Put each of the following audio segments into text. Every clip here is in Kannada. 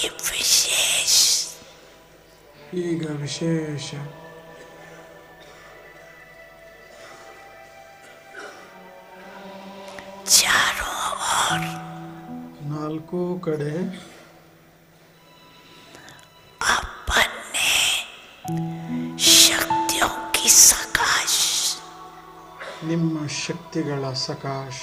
अभी विशेष ಈಗ ವಿಶೇಷ चारों ओर ನಾಲ್ಕು ಕಡೆ अपने शक्तियों की सकाश ನಿಮ್ಮ ಶಕ್ತಿಗಳ ಸಕಾಶ್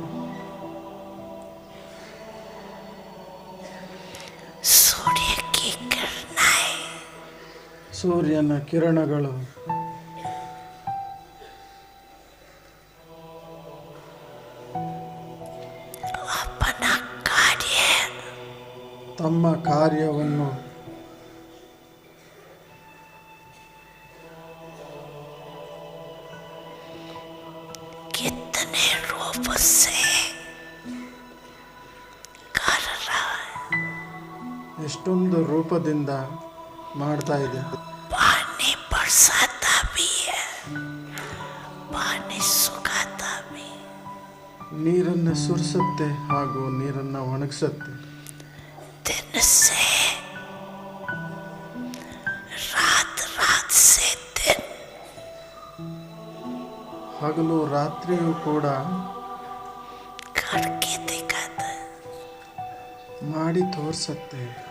ಸೂರ್ಯನ ಕಿರಣಗಳು. ತಮ್ಮ ಕಾರ್ಯವನ್ನು ಎಷ್ಟೊಂದು ರೂಪದಿಂದ ಮಾಡ್ತಾ ಇದೆ. fuerza también. Panisukatami. ನೀರನ್ನು ಸುರಿಸುತ್ತೆ ಹಾಗೂ ನೀರನ್ನು ಒಣಗಿಸುತ್ತೆ. ತಿನ್ನಿಸೆ ರಾತ್ರಿ ರಾತ್ ಸೇತೆ ಹಗಲು ರಾತ್ರಿಯೂ ಕೂಡ ಕಡ್ಕೆ ಮಾಡಿ ತೋರಿಸುತ್ತೆ.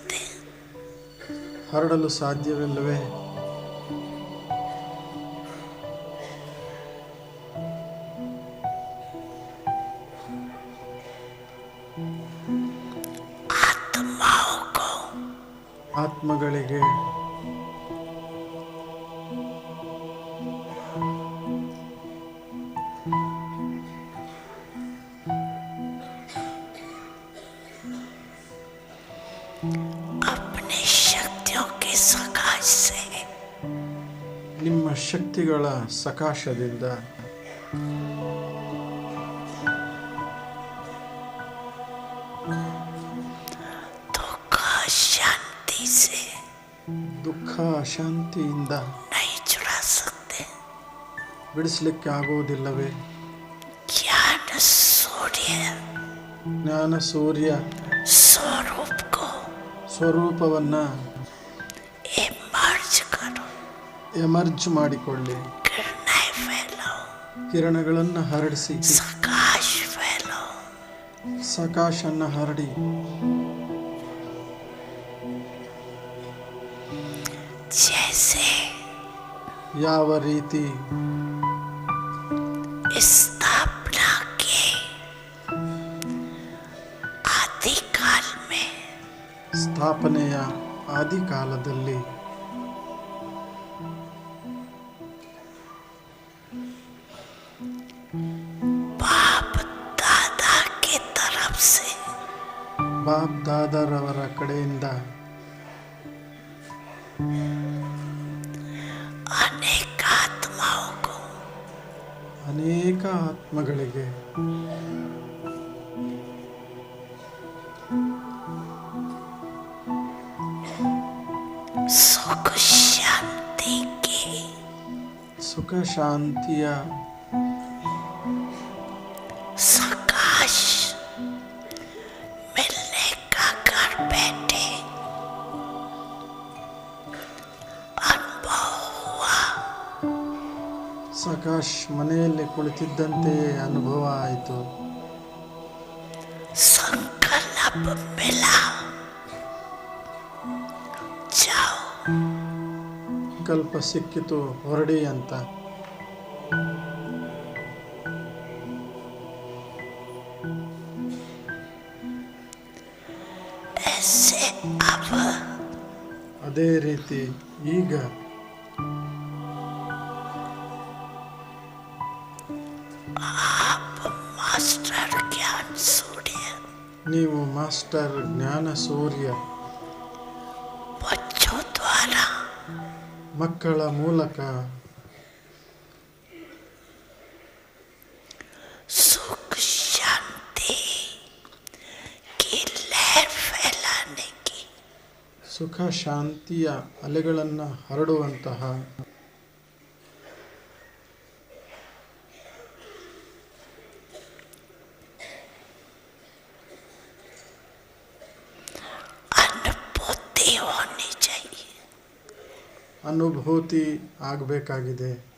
ಹರಡಲು ಸಾಧ್ಯವಿಲ್ಲವೇ? ಆತ್ಮಗಳಿಗೆ ನಿಮ್ಮ ಶಕ್ತಿಗಳ ಸಕಾಶದಿಂದ. ದುಃಖ ಶಾಂತಿಯಿಂದ. ಬಿಡಿಸ್ಲಿಕ್ಕೆ ಆಗೋದಿಲ್ಲವೇ ಜ್ಞಾನ ಸೂರ್ಯ. ಜ್ಞಾನ ಸೂರ್ಯ. ಸ್ವರೂಪವನ್ನು. ಸ್ವರೂಪವನ್ನು ಎಮರ್ಜ್ ಮಾಡಿಕೊಳ್ಳಿ किरणें फैलाओ ಕಿರಣಗಳನ್ನು ಹರಡಿಸಿ सकाश फैलाओ ಸಕಾಶನ್ನ ಹರಡಿ जैसे ಯಾವ ರೀತಿ स्थापना के आदिकाल में ಸ್ಥಾಪನೆಯ ಆದಿಕಾಲದಲ್ಲಿ ನವಾಬ್ ದಾದರವರ ಕಡೆಯಿಂದ. ಅನೇಕ ಅನೇಕ ಆತ್ಮಗಳಿಗೆ. ಸುಖ ಶಾಂತಿಯ ಸಾಕಾಶ್ ಮನೆಯಲ್ಲಿ ಕುಳಿತಿದ್ದಂತೆಯೇ ಅನುಭವ ಆಯಿತು. ಸಂಕಲ್ಪ ಕಲ್ಪ ಸಿಕ್ಕಿತು ಹೊರಡಿ ಅಂತ. ಅದೇ ರೀತಿ ಈಗ मास्टर ज्ञान सूर्य ನೀವು ಮಾಸ್ಟರ್ ಜ್ಞಾನ ಸೂರ್ಯ बच्चों द्वारा ಮಕ್ಕಳ ಮೂಲಕ सुख शांति की लहर फैलाने की ಸುಖ ಶಾಂತಿಯ ಅಲೆಗಳನ್ನು ಹರಡುವಂತಹ ಅನುಭೂತಿ ಆಗಬೇಕಾಗಿದೆ.